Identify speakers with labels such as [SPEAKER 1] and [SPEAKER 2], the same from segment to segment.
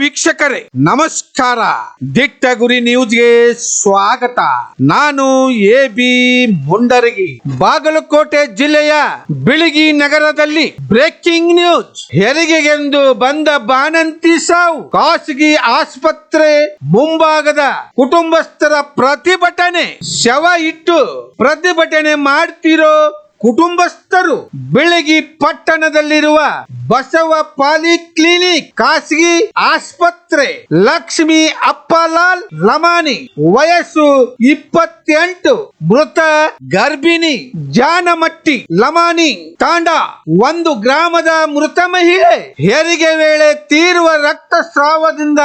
[SPEAKER 1] ವೀಕ್ಷಕರೇ, ನಮಸ್ಕಾರ. ದಿಟ್ಟ ಗುರಿ ನ್ಯೂಸ್ಗೆ ಸ್ವಾಗತ. ನಾನು ಎ ಬಿ ಮುಂಡರಗಿ, ಬಾಗಲಕೋಟೆ ಜಿಲ್ಲೆಯ ಬಿಳಿಗಿ ನಗರದಲ್ಲಿ ಬ್ರೇಕಿಂಗ್ ನ್ಯೂಸ್. ಹೆರಿಗೆಗೆಂದು ಬಂದ ಬಾಣಂತಿ ಸಾವು, ಖಾಸಗಿ ಆಸ್ಪತ್ರೆ ಮುಂಭಾಗದ ಕುಟುಂಬಸ್ಥರ ಪ್ರತಿಭಟನೆ. ಶವ ಇಟ್ಟು ಪ್ರತಿಭಟನೆ ಮಾಡ್ತಿರೋ ಕುಟುಂಬಸ್ಥರು ಬೆಳಗಿ ಪಟ್ಟಣದಲ್ಲಿರುವ ಬಸವ ಪಾಲಿಕ್ಲಿನಿಕ್, ಖಾಸಗಿ ಆಸ್ಪತ್ರೆ, ಲಕ್ಷ್ಮಿ ಅಪ್ಪಲಾಲ್ ಲಮಾನಿ ವಯಸ್ಸು ಇಪ್ಪತ್ತೆಂಟು, ಮೃತ ಗರ್ಭಿಣಿ, ಜಾನಮಟ್ಟಿ ಲಮಾನಿ ತಾಂಡ, ಒಂದು ಗ್ರಾಮದ ಮೃತ ಮಹಿಳೆ, ಹೆರಿಗೆ ವೇಳೆ ತೀವ್ರ ರಕ್ತಸ್ರಾವದಿಂದ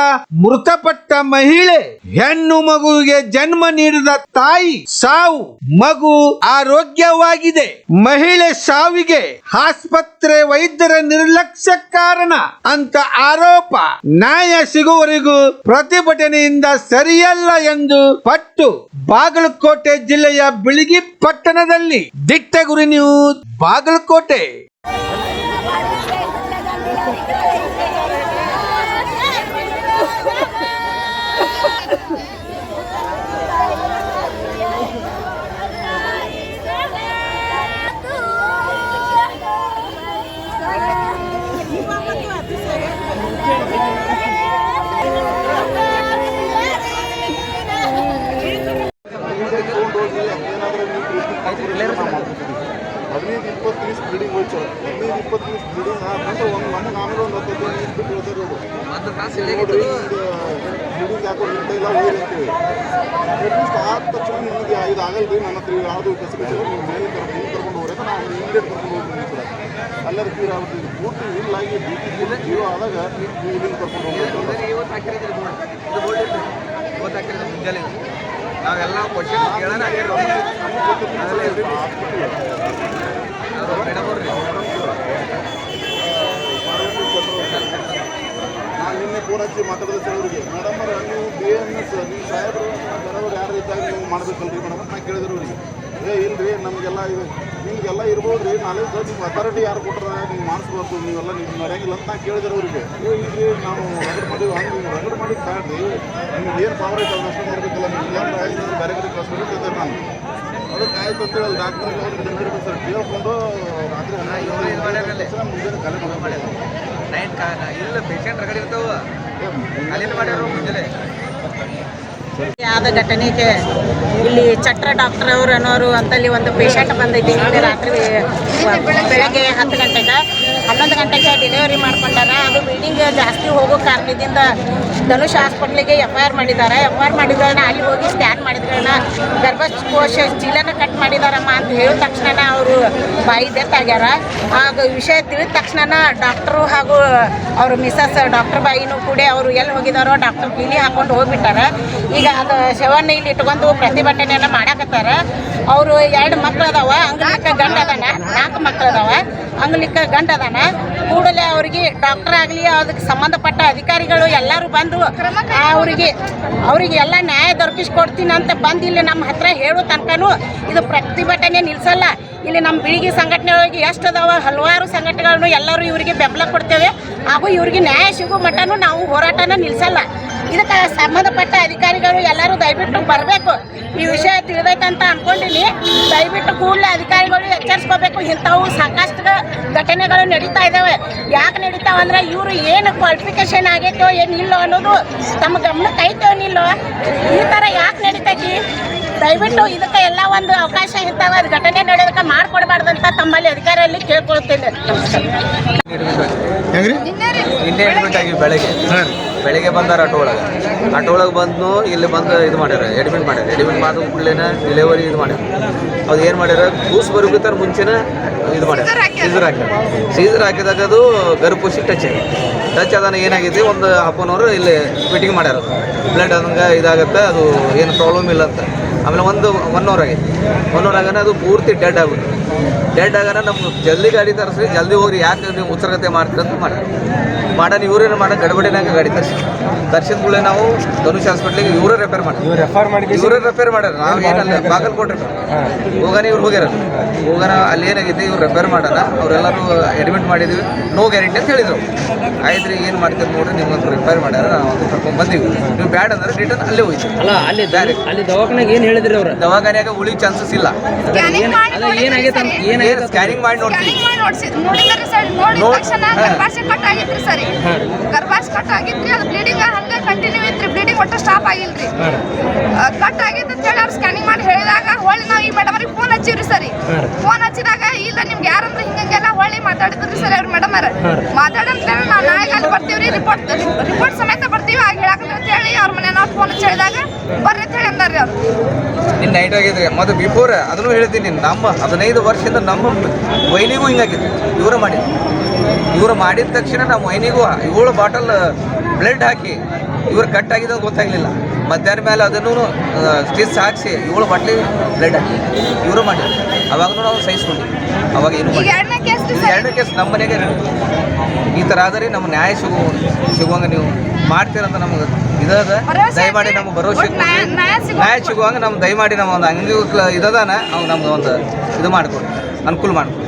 [SPEAKER 1] ಮೃತಪಟ್ಟ ಮಹಿಳೆ, ಹೆಣ್ಣು ಮಗುವಿಗೆ ಜನ್ಮ ನೀಡಿದ ತಾಯಿ, ಸಾವು, ಮಗು ಆರೋಗ್ಯವಾಗಿದೆ. ಮಹಿಳೆ ಸಾವಿಗೆ ಆಸ್ಪತ್ರೆ ವೈದ್ಯರ ನಿರ್ಲಕ್ಷ್ಯ ಕಾರಣ ಅಂತ ಆರೋಪ. ನ್ಯಾಯ ಸಿಗುವವರೆಗೂ ಪ್ರತಿಭಟನೆಯಿಂದ ಸರಿಯಲ್ಲ ಎಂದು ಪಟ್ಟು ಬಾಗಲಕೋಟೆ ಜಿಲ್ಲೆಯ ಬಿಳಿಗಿ ಪಟ್ಟಣದಲ್ಲಿ ದಿಟ್ಟ ಗುರಿ ನ್ಯೂಸ್ ಬಾಗಲಕೋಟೆ.
[SPEAKER 2] ಹದಿನೈದು ಇಪ್ಪತ್ತು ನಿಮಿಷ ಬ್ಲೀಡಿಂಗ್ ಹೋಯ್ತು. ಹದಿನೈದು ಇಪ್ಪತ್ತು ನಿಮಿಷ ಬ್ಲೀಡಿಂಗ್ ಆದ್ಮೇಲೆ ಒಂದು ನಮಗೆ ಆಮೇಲೆ ಒಂದು ಹತ್ತು ಹದಿನೈದು ನಿಮಿಷ ಬಿಟ್ಟು ಹೇಳ್ತಾರೆ ಅವರು ನೋಡ್ರಿ ಬ್ಲೀಡಿಂಗ್ ಯಾಕೋ ನಿಂತ ಇಲ್ಲ ಹೋಗಿ ಅಂತೀವಿ ಅಟ್ಲೀಸ್ಟ್ ಆದ ತಕ್ಷಣ ನಿಮಗೆ ಇದು ಆಗಲ್ರಿ ನನ್ನ ಹತ್ರ ಯಾವುದು ಫೆಸಿಲಿಟಿ ಇಲ್ಲ ಮೇಲೆ ಕರ್ಕೊಂಡು ಹಿಂಗೆ ಕರ್ಕೊಂಡು ಹೋಗ್ರೆ ನಾವು ಇಮಿಡಿಯೇಟ್ ಕರ್ಕೊಂಡು ಹೋಗ್ತೀವಿ ಈ ಕಡೆ. ಎಲ್ಲರ ತೀರ ಆಗುತ್ತೆ. ಇದು ಪೂರ್ತಿ ಇಲ್ಲಾಗಿ ಬಿ ಪಿ ಜೀವ ಆದಾಗ ನೀವು ಕರ್ಕೊಂಡು ಹೋಗ್ಬೇಕು
[SPEAKER 3] ಇವತ್ತು ಇತ್ತು ಇವತ್ತು ಹಾಕಿರೋದು ಮುಂಜಾನೆ. ನಾವೆಲ್ಲ ಕ್ವಶನ್ ಕೇಳೋಣ
[SPEAKER 2] ನಾನು ನಿನ್ನೆ ಫೋನ್ ಹಚ್ಚಿ ಮಾತಾಡಿದ ಅವ್ರಿಗೆ ಮೇಡಮ್ ಅವ್ರ, ನೀವು ಬಿ ಎಂ ಎಸ್ ನಿಮ್ಮ ಸಾಹೇಬರು ಜನವರು ಯಾರು ಇದ್ದಾಗ ನೀವು ಮಾಡ್ಬೇಕಲ್ರಿ ಮೇಡಮ್? ನಾ ಕೇಳಿದ್ರು ಅವ್ರಿಗೆ. ಏ, ಇಲ್ರಿ, ನಮಗೆಲ್ಲ ಇದು, ನಿಮಗೆಲ್ಲ ಇರ್ಬೋದು ರೀ ನಾಲೆಜ್ ನಿಮ್ಮ ಅಥಾರಿಟಿ ಯಾರು ಕೊಟ್ಟರೆ ನೀವು ಮಾಡಿಸ್ಬಾರ್ದು, ನೀವೆಲ್ಲ ನೀವು ನಡೆಯಂಗಿಲ್ಲ ಅಂತ ನಾ ಕೇಳಿದ್ರು ಅವ್ರಿಗೆ. ಏ, ಇಲ್ರಿ, ನಾವು ರಗಡ್ ಮಾಡಿವಿ ಹಂಗೆ ನೀವು ರಗಡ್ ಮಾಡಿ ತಾಳ್ರಿ ನಿಮ್ಗೆ ಏನು ಪವರ್ ಐತೆ, ಅದಷ್ಟು ಮಾಡಬೇಕಲ್ಲ ನಿಮ್ಗೆ ಏನು ಬೇರೆ ಕಡೆ ಕಳ್ಸ್ಬೇಕು ನಾನು ಅದಕ್ಕೆ ಆಯ್ತು ಡಾಕ್ಟರ್ ಸರ್. ಕೇಳ್ಕೊಂಡು ರಾತ್ರಿ ಮುಂಜಾನೆ
[SPEAKER 3] ಮಾಡ್ಯಾರ ನೈಟ್ ಇಲ್ಲ ಪೇಷಂಟ್ ರಗಡ್ ಇರ್ತಾವ. ಅಲ್ಲಿಂದ ಮಾಡ್ಯಾರ ಮುಂಜಾನೆ.
[SPEAKER 4] ಆದ ಘಟನೆಗೆ ಇಲ್ಲಿ ಚಟ್ರ ಡಾಕ್ಟರ್ ಅವರು ಅನ್ನೋರು ಅಂತಲ್ಲಿ ಒಂದು ಪೇಷಂಟ್ ಬಂದೈತಿ. ರಾತ್ರಿ ಬೆಳಗ್ಗೆ ಹತ್ತು ಗಂಟೆಗೆ. ಹನ್ನೊಂದು ಗಂಟೆಗೆ ಡೆಲಿವರಿ ಮಾಡ್ಕೊಂಡಾರ. ಅದು ಬಿಲ್ಡಿಂಗ್ ಜಾಸ್ತಿ ಹೋಗೋ ಕಾರಣದಿಂದ ಧನುಷ್ ಹಾಸ್ಪಿಟ್ಲಿಗೆ ಎಫ್ ಐ ಆರ್ ಮಾಡಿದ್ದಾರೆ. ಎಫ್ ಐ ಆರ್ ಮಾಡಿದ್ರನ್ನ ಅಲ್ಲಿ ಹೋಗಿ ಸ್ಕ್ಯಾನ್ ಮಾಡಿದ್ರನ್ನ ಗರ್ಭಕೋಶ ಚೀಲನ ಕಟ್ ಮಾಡಿದಾರಮ್ಮ ಅಂತ ಹೇಳಿದ ತಕ್ಷಣ ಅವರು ಬಾಯಿ ಡೆತ್ ಆಗ್ಯಾರ. ಆಗ ವಿಷಯ ತಿಳಿದ ತಕ್ಷಣ ಡಾಕ್ಟ್ರು ಹಾಗೂ ಅವ್ರ ಮಿಸಸ್ ಡಾಕ್ಟರ್ ಬಾಯಿನೂ ಕೂಡ ಅವರು ಎಲ್ಲಿ ಹೋಗಿದಾರೋ ಡಾಕ್ಟರ್ ಕೀಲಿ ಹಾಕೊಂಡು ಹೋಗ್ಬಿಟ್ಟಾರ. ಈಗ ಅದು ಶವನ್ನ ಇಲ್ಲಿ ಇಟ್ಕೊಂಡು ಪ್ರತಿಭಟನೆಯನ್ನ ಮಾಡಾಕತ್ತಾರ. ಅವರು ಎರಡು ಮಕ್ಳು ಅದಾವ ಅಂಗಲಿಕ್ಕ ಗಂಡ ಅದಾನ, ನಾಲ್ಕು ಮಕ್ಳು ಅದಾವ. ಅಂಗಲಿಕ್ಕ ಗಂಡ ಅದಾನ. ಕೂಡಲೇ ಅವ್ರಿಗೆ ಡಾಕ್ಟರ್ ಆಗಲಿ, ಅದಕ್ಕೆ ಸಂಬಂಧಪಟ್ಟ ಅಧಿಕಾರಿಗಳು ಎಲ್ಲರೂ ಬಂದು ಅವರಿಗೆ ಅವರಿಗೆ ಎಲ್ಲ ನ್ಯಾಯ ದೊರಕಿಸ್ಕೊಡ್ತೀನಿ ಅಂತ ಬಂದು ಇಲ್ಲಿ ನಮ್ಮ ಹತ್ರ ಹೇಳೋ ತನಕನೂ ಇದು ಪ್ರತಿಭಟನೆ ನಿಲ್ಲಿಸಲ್ಲ ಇಲ್ಲಿ ನಮ್ಮ ಬಿಳಿಗಿ ಸಂಘಟನೆ ಒಳಗೆ ಎಷ್ಟು ಅದಾವ? ಹಲವಾರು ಸಂಘಟನೆಗಳನ್ನು ಎಲ್ಲರೂ ಇವರಿಗೆ ಬೆಂಬಲ ಕೊಡ್ತೇವೆ. ಹಾಗೂ ಇವರಿಗೆ ನ್ಯಾಯ ಸಿಗೋ ಮಟ್ಟನೂ ನಾವು ಹೋರಾಟನ ನಿಲ್ಸಲ್ಲ. ಇದಕ್ಕೆ ಸಂಬಂಧಪಟ್ಟ ಅಧಿಕಾರಿಗಳು ಎಲ್ಲರೂ ದಯವಿಟ್ಟು ಬರಬೇಕು. ಈ ವಿಷಯ ತಿಳಿದೈತಂತ ಅನ್ಕೊಂಡಿನಿ. ದಯವಿಟ್ಟು ಕೂಡಲೇ ಅಧಿಕಾರಿಗಳು ಎಚ್ಚರಿಸ್ಕೋಬೇಕು. ಇಂಥವು ಸಾಕಷ್ಟು ಘಟನೆಗಳು ನಡೀತಾ ಇದ್ದಾವೆ ಯಾಕೆ ನಡೀತಾವೆ ಅಂದ್ರೆ ಇವರು ಏನು ಕ್ವಾಲಿಫಿಕೇಶನ್ ಆಗೈತೋ ಏನಿಲ್ಲೋ ಅನ್ನೋದು ತಮ್ಮ ಗಮನಕ್ಕೆ ಐತೋ ಏನಿಲ್ಲೋ. ಈ ಥರ ಯಾಕೆ ನಡೀತೈತಿ? ದಯವಿಟ್ಟು ಇದಕ್ಕೆ ಎಲ್ಲ ಒಂದು ಅವಕಾಶ ಇರ್ತಾವ ಅದು ಘಟನೆ ನಡೆಯೋದಕ್ಕೆ ಅಂತ ತಮ್ಮಲ್ಲಿ ಅಧಿಕಾರಿಯಲ್ಲಿ ಕೇಳ್ಕೊಳ್ತೇನೆ.
[SPEAKER 3] ಬೆಳಗ್ಗೆ. ಬೆಳಗ್ಗೆ ಬಂದಾರ ಆಟೋ ಒಳಗೆ. ಆಟೋ ಒಳಗೆ ಬಂದು ಇಲ್ಲಿ ಬಂದು ಇದು ಮಾಡ್ಯಾರ ಎಡ್ಮಿಟ್ ಮಾಡ್ಯಾರ. ಎಡ್ಮಿಟ್ ಮಾಡಿದ ಕೂಡಲೇನ ಡಿಲೆವರಿ ಇದು ಮಾಡ್ಯಾರ. ಅದು ಏನು ಮಾಡ್ಯಾರ ಕೂಸು ಬರ್ಬೇಕಾರ ಮುಂಚೆನ ಇದು ಮಾಡ್ಯಾರ. ಸೀಸರ್ ಹಾಕ್ಯಾರ. ಸೀಸರ್ ಹಾಕಿದಾಗ ಅದು ಗರ್ಭಪುಷಿ ಟಚ್ ಆಗಿ ಟಚ್ ಅದನ್ನು ಏನಾಗಿದೆ ಒಂದು ಹಾಫ್ ಅವರ್ ಇಲ್ಲಿ ಫಿಟ್ಟಿಂಗ್ ಮಾಡ್ಯಾರ. ಬ್ಲಡ್ ಅದಂಗೆ ಇದಾಗುತ್ತೆ ಅದು ಏನು ಪ್ರಾಬ್ಲಮ್ ಇಲ್ಲ ಅಂತ. ಆಮೇಲೆ ಒಂದು ಒನ್ ಅವರ್ ಆಗೈತಿ. ಒನ್ ಅವರ್ ಆಗ ಅದು ಪೂರ್ತಿ ಡೆಡ್ ಆಗುತ್ತೆ. ಡೆಡ್ ಆಗಾರ ನಮ್ಗೆ ಜಲ್ದಿ ಗಾಡಿ ತರಿಸ್ರಿ ಜಲ್ದಿ ಹೋಗ್ರಿ. ಯಾಕೆ ನೀವು ಉತ್ಸರ್ಗತೆ ಮಾಡ್ತೀರ ಅಂತ ಮಾಡಿ ಮಾಡೋಣ ಇವ್ರೇನು ಮಾಡೋ ಗಡಬಡಿನಾಗ ಗಾಡಿ ತರಿಸಿ. ತರ್ಸಿದ ಕೂಡ ನಾವು ಧನುಷ್ ಹಾಸ್ಪಿಟ್ಲಿಗೆ ಇವರೇ ರೆಫರ್ ಮಾಡಿ
[SPEAKER 5] ಇವ್ರು ರೆಫರ್ ಮಾಡಿ
[SPEAKER 3] ಇವರೇ ರಿಪೇರ್ ಮಾಡ್ಯಾರ. ನಾವು ಏನಲ್ಲ ಬಾಗಲಕೋಟೆ ಹೋಗಾನ ಇವ್ರು ಹೋಗ್ಯಾರ. ಹೋಗಾನ ಅಲ್ಲಿ ಏನಾಗಿದೆ ಇವ್ರು ರಿಪೇರ್ ಮಾಡೋಣ ಅವರೆಲ್ಲರೂ ಅಡ್ಮಿಟ್ ಮಾಡಿದ್ವಿ. ನೋ ಗ್ಯಾರಂಟಿ ಅಂತ ಹೇಳಿದರು. ಆಯ್ತು ರೀ ಏನು ಮಾಡ್ತೀರಿ ನೋಡ್ರಿ ನಿಮ್ಗೊಂದು ರಿಪೇರ್ ಮಾಡ್ಯಾರ ನಾವು ಅದು ಕರ್ಕೊಂಡು ಬಂದೀವಿ. ನೀವು ಬ್ಯಾಡ್ ಅಂದ್ರೆ ರಿಟರ್ನ್ ಅಲ್ಲೇ ಹೋಯ್ತು.
[SPEAKER 5] ಅಲ್ಲ ಅಲ್ಲಿ ದಾರಿ ಅಲ್ಲಿ ದವಾಖಾನೆಗೆ ಏನು ಹೇಳಿದ್ರಿ ಅವ್ರು?
[SPEAKER 3] ದವಾಖಾನೆಯಾಗ ಉಳಿ ಚಾನ್ಸಸ್ ಇಲ್ಲ.
[SPEAKER 5] ಏನಾಗೈತೆ ಏನಾಗೈತೆ ಅಂತ
[SPEAKER 3] ಏನು ಸ್ಕ್ಯಾನಿಂಗ್ ಮಾಡಿ ನೋಡ್ತೀವಿ
[SPEAKER 6] ಸ್ಕ್ಯಾನಿಂಗ್ ಮಾಡಿ ನೋಡ್ಸಿ ನೋಡಿದ್ರಿ ಸರ್ ನೋಡಿದ ತಕ್ಷಣ. ಗರ್ಭಾಶಯ ಕಟ್ ಆಗಿತ್ರಿ ಸರಿ. ಗರ್ಭಾಶಯ ಕಟ್ ಆಗಿತ್ರಿ ಅದು ಬ್ಲೀಡಿಂಗ್ ಹಂಗೆ ಕಂಟಿನ್ಯೂ ಇತ್ರಿ. ಬ್ಲೀಡಿಂಗ್ ಒಟ್ಟು ಸ್ಟಾಪ್ ಆಗಿಲ್ರಿ. ಕಟ್ ಆಗಿತ್ತು ಅಂತ ಹೇಳಿ ಅವ್ರು ಸ್ಕ್ಯಾನಿಂಗ್ ಮಾಡಿ ಹೇಳಿದಾಗ ಹೊಳ್ಳಿ ನಾವು ಈ ಮೇಡಮ್ ಅವ್ರಿಗೆ ಫೋನ್ ಹಚ್ಚಿವ್ರಿ ಸರಿ. ಫೋನ್ ಹಚ್ಚಿದಾಗ ಇಲ್ಲ ನಿಮ್ಗೆ ಯಾರಂದ್ರೆ ಹಿಂಗೆಲ್ಲ ಹೊಳ್ಳಿ ಮಾತಾಡಿದ್ರಿ ಸರಿ ಅವ್ರ ಮೇಡಮ್ ಅವ್ರ. ಮಾತಾಡಂತ ನಾವು ನಾಳೆಗೆ ಅಲ್ಲಿ ಬರ್ತೀವ್ರಿ ರಿಪೋರ್ಟ್ ರಿಪೋರ್ಟ್ ಸಮೇತ ಬರ್ತೀವಿ ಆಗ ಹೇಳಕತ್ತೀವಿ ಅಂತ ಹೇಳಿ ಅವ್ರ ಮನೆ ನಾವು ಫೋನ್ ಹಚ್ಚಿ ಹೇಳಿದಾಗ ಬರ್ರಿ ಅಂತ ಹೇಳಿ ಅಂದಾರ್ರಿ ಅವ್ರು.
[SPEAKER 3] ನಿನ್ನ ನೈಟ್ ಆಗಿದ್ರೆ ಮತ್ತು ಬಿಫೋರ್ ಅದನ್ನು ಹೇಳ್ತೀನಿ ನಮ್ಮ ಹದಿನೈದು ವರ್ಷದಿಂದ ನಮ್ಮ ವೈನಿಗೂ ಹಿಂಗಾಗಿತ್ತು. ಇವರು ಮಾಡಿ ಇವರು ಮಾಡಿದ ತಕ್ಷಣ ನಮ್ಮ ವೈನಿಗೂ ಏಳು ಬಾಟಲ್ ಬ್ಲಡ್ ಹಾಕಿ ಇವ್ರು ಕಟ್ ಆಗಿದ್ದು ಗೊತ್ತಾಗಲಿಲ್ಲ. ಮಧ್ಯಾಹ್ನ ಮೇಲೆ ಅದನ್ನು ಸ್ಟಿಚ್ ಹಾಕಿಸಿ ಏಳು ಬಾಟ್ಲಿ ಬ್ಲಡ್ ಹಾಕಿ ಇವರು ಮಾಡಿ ಅವಾಗೂ ನಾವು ಸಹಿಸ್ಕೊಂಡ್ವಿ. ಅವಾಗ ಏನು ಮಾಡಿ ಇದು ಎರಡನೇ ಕೇಸ್ ನಮ್ಮ ಮನೆಗೆ. ಈ ಥರ ಆದರೆ ನಮ್ಮ ನ್ಯಾಯ ಸಿಗುವ ಸಿಗುವಂಗ ನೀವು ಮಾಡ್ತೀರಂತ ನಮಗೆ ಇದದ ದಯಮಾಡಿ. ನಮ್ಗೆ ಭರವಸೆ ನ್ಯಾಯ ಸಿಗುವಂಗ ನಮ್ಗೆ ದಯಮಾಡಿ ನಮ್ಮ ಒಂದು ಅಂಗಿ ಇದದಾನ ಅವ್ನು ನಮ್ಗೆ ಒಂದು ಇದು ಮಾಡಿಕೊಡಿ ಅನುಕೂಲ ಮಾಡಿಕೊಡಿ